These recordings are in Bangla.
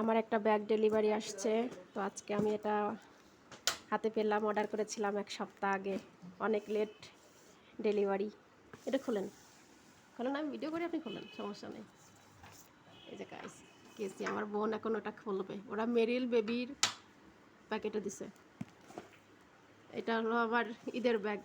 আমার একটা ব্যাগ ডেলিভারি আসছে। তো আজকে আমি এটা হাতে পেলাম, অর্ডার করেছিলাম এক সপ্তাহ আগে। অনেক লেট ডেলিভারি। এটা খুলেন। খুলেন আমি ভিডিও করি, আপনি খুলেন, সমস্যা নেই। এই যে গাইস কেসি আমার বোন এখন ওটা খুলবে। ওরা মেরিল বেবির প্যাকেটে দিছে। এটা হলো আমার ঈদের ব্যাগ।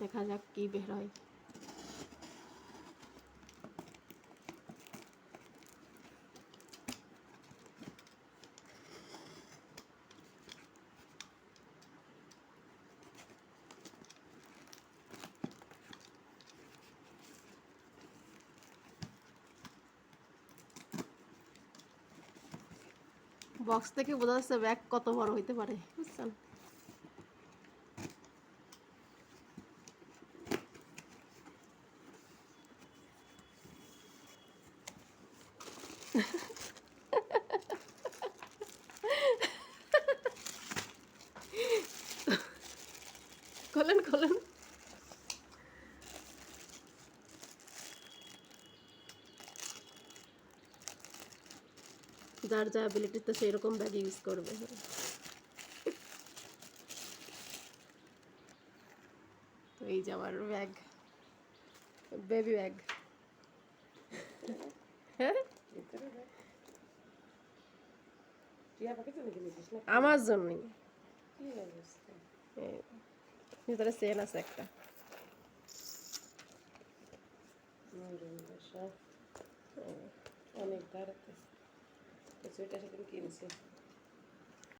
দেখা যাক কি বের হয়। বক্স থেকে বোঝা যাচ্ছে ব্যাগ কত বড় হইতে পারে, বুঝছেন? খোলেন খোলেন যার যা অ্যাবিলিটি তো সেই রকম ব্যাগ ইউজ করবে। এই যে আমার ব্যাগ বেবি ব্যাগ হ্যাঁ? আমার জন্যই ভিতরে চেন আছে একটা। অনেক দাঁড়াতে কিছুটা সেদিন কিনছে।